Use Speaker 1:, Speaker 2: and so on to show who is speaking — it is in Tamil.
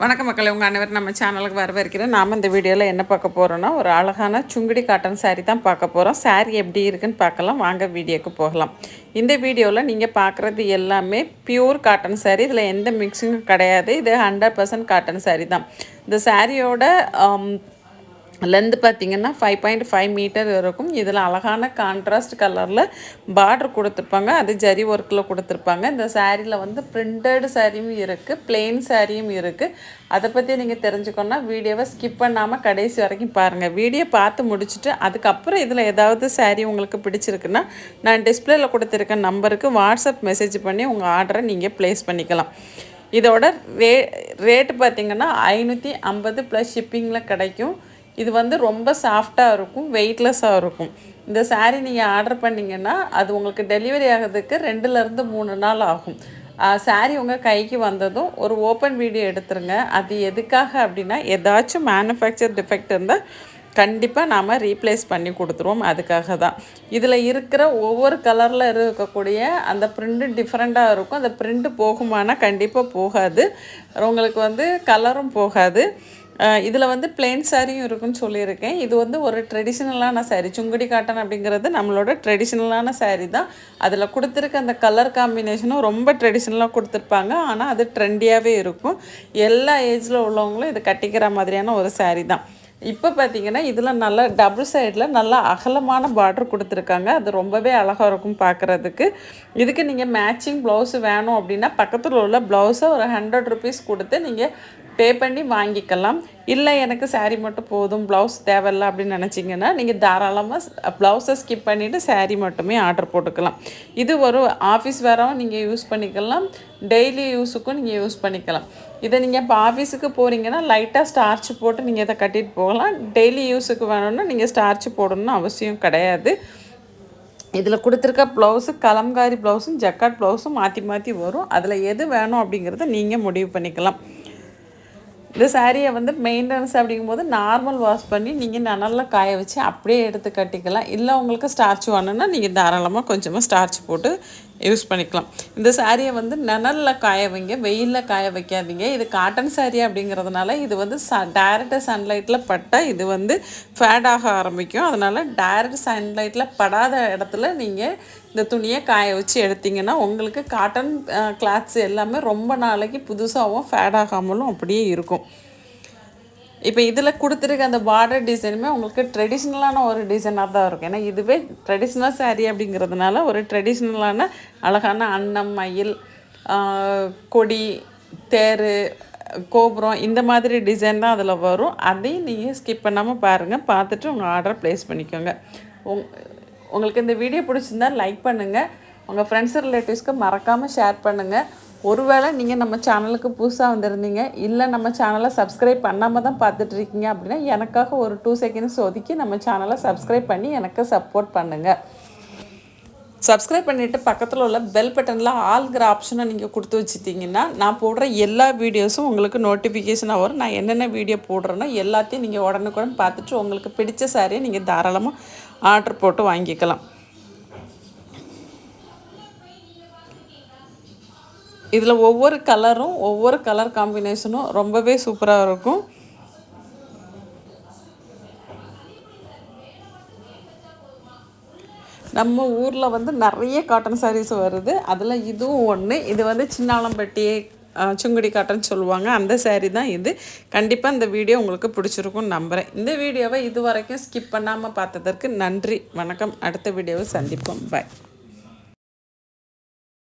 Speaker 1: வணக்கம் மக்களே உங்கள் அனைவரும் நம்ம சேனலுக்கு வரவேற்கிறேன். நாம் இந்த வீடியோவில் என்ன பார்க்க போகிறோன்னா ஒரு அழகான சுங்குடி காட்டன் சாரீ தான் பார்க்க போகிறோம் சாரீ எப்படி இருக்குன்னு பார்க்கலாம். வாங்க வீடியோக்கு போகலாம். இந்த வீடியோவில் நீங்கள் பார்க்குறது எல்லாமே பியூர் காட்டன் சாரீ இதில் எந்த மிக்சிங்கும் கிடையாது. இது ஹண்ட்ரட் பர்சன்ட் காட்டன் சாரீ தான். இந்த சாரியோட லென்த் பார்த்தீங்கன்னா ஃபைவ் பாயிண்ட் ஃபைவ் மீட்டர் இருக்கும். இதில் அழகான கான்ட்ராஸ்ட் கலரில் பார்டர் கொடுத்துருப்பாங்க. அது ஜரி ஒர்க்கில் கொடுத்துருப்பாங்க. இந்த சாரியில் வந்து பிரிண்டட் சாரியும் இருக்குது பிளெயின் சாரியும் இருக்குது அதை பற்றி நீங்கள் தெரிஞ்சுக்கணுன்னா வீடியோவை ஸ்கிப் பண்ணாமல் கடைசி வரைக்கும் பாருங்கள் வீடியோ பார்த்து முடிச்சுட்டு அதுக்கப்புறம் இதில் ஏதாவது சாரீ உங்களுக்கு பிடிச்சிருக்குன்னா நான் டிஸ்பிளேயில் கொடுத்துருக்க நம்பருக்கு வாட்ஸ்அப் மெசேஜ் பண்ணி உங்கள் ஆர்டரை நீங்கள் ப்ளேஸ் பண்ணிக்கலாம். இதோட ரே ரேட்டு பார்த்தீங்கன்னா ஐநூற்றி ஐம்பது ப்ளஸ் ஷிப்பிங்கில் கிடைக்கும். இது வந்து ரொம்ப சாஃப்டாக இருக்கும் வெயிட்லெஸ்ஸாக இருக்கும். இந்த சாரீ நீங்கள் ஆர்டர் பண்ணிங்கன்னா அது உங்களுக்கு டெலிவரி ஆகிறதுக்கு ரெண்டுலேருந்து மூணு நாள் ஆகும். சாரீ உங்கள் கைக்கு வந்ததும் ஒரு ஓப்பன் வீடியோ எடுத்துருங்க. அது எதுக்காக அப்படின்னா ஏதாச்சும் மேனுஃபேக்சர் டிஃபெக்ட் இருந்தால் கண்டிப்பாக நாம் ரீப்ளேஸ் பண்ணி கொடுத்துருவோம். அதுக்காக தான். இதில் இருக்கிற ஒவ்வொரு கலரில் இருக்கக்கூடிய அந்த பிரிண்ட்டு டிஃப்ரெண்ட்டாக இருக்கும். அந்த ப்ரிண்ட்டு போகுமானா கண்டிப்பாக போகாது. உங்களுக்கு வந்து கலரும் போகாது. இதில் வந்து பிளெயின் சாரியும் இருக்குன்னு சொல்லியிருக்கேன். இது வந்து ஒரு ட்ரெடிஷ்னலான சாரீ சுங்குடி காட்டன் அப்படிங்கிறது நம்மளோட ட்ரெடிஷ்னலான சாரீ தான். அதில் கொடுத்துருக்க அந்த கலர் காம்பினேஷனும் ரொம்ப ட்ரெடிஷ்னலாக கொடுத்துருப்பாங்க. ஆனால் அது ட்ரெண்டியாகவே இருக்கும். எல்லா ஏஜில் உள்ளவங்களும் இது கட்டிக்கிற மாதிரியான ஒரு சாரீ தான். இப்போ பார்த்தீங்கன்னா இதில் நல்லா டபுள் சைடில் நல்லா அகலமான பார்டர் கொடுத்துருக்காங்க. அது ரொம்பவே அழகாக இருக்கும் பார்க்குறதுக்கு இதுக்கு நீங்கள் மேட்சிங் ப்ளவுஸ் வேணும் அப்படின்னா பக்கத்தில் உள்ள ப்ளவுஸை ஒரு ஹண்ட்ரட் ருபீஸ் கொடுத்து நீங்கள் பே பண்ணி வாங்கிக்கலாம். இல்லை எனக்கு சாரீ மட்டும் போதும் ப்ளவுஸ் தேவையில்ல அப்படின்னு நினச்சிங்கன்னா நீங்கள் தாராளமாக ப்ளவுஸை ஸ்கிப் பண்ணிவிட்டு சாரீ மட்டுமே ஆர்டர் போட்டுக்கலாம். இது ஒரு ஆஃபீஸ் வேறவும் நீங்கள் யூஸ் பண்ணிக்கலாம். டெய்லி யூஸுக்கும் நீங்கள் யூஸ் பண்ணிக்கலாம். இதை நீங்கள் இப்போ ஆஃபீஸுக்கு போகிறீங்கன்னா லைட்டாக ஸ்டார்ச் போட்டு நீங்கள் இதை கட்டிட்டு போகலாம். டெய்லி யூஸுக்கு வேணும்னா நீங்கள் ஸ்டார்ச் போடணும்னு அவசியம் கிடையாது. இதில் கொடுத்துருக்க ப்ளவுஸு கலம்காரி ப்ளவுஸும் ஜக்காட் ப்ளவுஸும் மாற்றி மாற்றி வரும். அதில் எது வேணும் அப்படிங்கிறத நீங்கள் முடிவு பண்ணிக்கலாம். இந்த சாரியை வந்து மெயின்டெனன்ஸ் அப்படிங்கும்போது நார்மல் வாஷ் பண்ணி நீங்கள் நல்லா காய வச்சு அப்படியே எடுத்து கட்டிக்கலாம். இல்லை உங்களுக்கு ஸ்டார்ச் வேணும்னா நீங்கள் தாராளமாக கொஞ்சமாக ஸ்டார்ச் போட்டு யூஸ் பண்ணிக்கலாம். இந்த சாரியை வந்து நிழலில் காய வைங்க வெயிலில் காய வைக்காதீங்க இது காட்டன் சாரி அப்படிங்கிறதுனால இது வந்து ச டைரக்டாக சன்லைட்டில் பட்டால் இது வந்து ஃபேட் ஆக ஆரம்பிக்கும். அதனால் டைரக்ட் சன்லைட்டில் படாத இடத்துல நீங்கள் இந்த துணியை காய வச்சு எடுத்திங்கன்னா உங்களுக்கு காட்டன் கிளாத்ஸ் எல்லாமே ரொம்ப நாளைக்கு புதுசாகவும் ஃபேட் ஆகாமலும் அப்படியே இருக்கும். இப்போ இதில் கொடுத்துருக்க அந்த பார்டர் டிசைனுமே உங்களுக்கு ட்ரெடிஷ்னலான ஒரு டிசைனாக தான் இருக்கும். ஏன்னா இதுவே ட்ரெடிஷ்னல் சாரீ அப்படிங்கிறதுனால ஒரு ட்ரெடிஷ்னலான அழகான அன்னம் மயில் கொடி தேர் கோபுரம் இந்த மாதிரி டிசைன் தான் அதில் வரும். அதையும் நீங்கள் ஸ்கிப் பண்ணாமல் பாருங்கள் பார்த்துட்டு உங்கள் ஆர்டர் ப்ளேஸ் பண்ணிக்கோங்க. உங் உங்களுக்கு இந்த வீடியோ பிடிச்சிருந்தா லைக் பண்ணுங்கள் உங்கள் ஃப்ரெண்ட்ஸ் ரிலேட்டிவ்ஸ்க்கு மறக்காமல் ஷேர் பண்ணுங்கள் ஒருவேளை நீங்கள் நம்ம சேனலுக்கு புதுசாக வந்திருந்தீங்க இல்லை நம்ம சேனலை சப்ஸ்கிரைப் பண்ணாமல் தான் பார்த்துட்ருக்கீங்க அப்படின்னா எனக்காக ஒரு டூ செகண்ட்ஸ் ஒதுக்கி நம்ம சேனலை சப்ஸ்கிரைப் பண்ணி எனக்கு சப்போர்ட் பண்ணுங்கள் சப்ஸ்கிரைப் பண்ணிவிட்டு பக்கத்தில் உள்ள பெல் பட்டனில் ஆல்கிற ஆப்ஷனை நீங்கள் கொடுத்து வச்சுட்டிங்கன்னா நான் போடுற எல்லா வீடியோஸும் உங்களுக்கு நோட்டிஃபிகேஷனாக வரும். நான் என்னென்ன வீடியோ போடுறேனோ எல்லாத்தையும் நீங்கள் உடனுக்குடன் பார்த்துட்டு உங்களுக்கு பிடிச்ச சாரியை நீங்கள் தாராளமாக ஆர்டர் போட்டு வாங்கிக்கலாம். இதில் ஒவ்வொரு கலரும் ஒவ்வொரு கலர் காம்பினேஷனும் ரொம்பவே சூப்பராக இருக்கும். நம்ம ஊரில் வந்து நிறைய காட்டன் சாரீஸ் வருது. அதில் இதுவும் ஒன்று இது வந்து சின்னாளம்பட்டி சுங்குடி காட்டன் சொல்லுவாங்க. அந்த சேரீ தான் இது. கண்டிப்பாக இந்த வீடியோ உங்களுக்கு பிடிச்சிருக்கும்னு நம்புகிறேன் இந்த வீடியோவை இது வரைக்கும் ஸ்கிப் பண்ணாமல் பார்த்ததற்கு நன்றி. வணக்கம். அடுத்த வீடியோவை சந்திப்போம். பாய்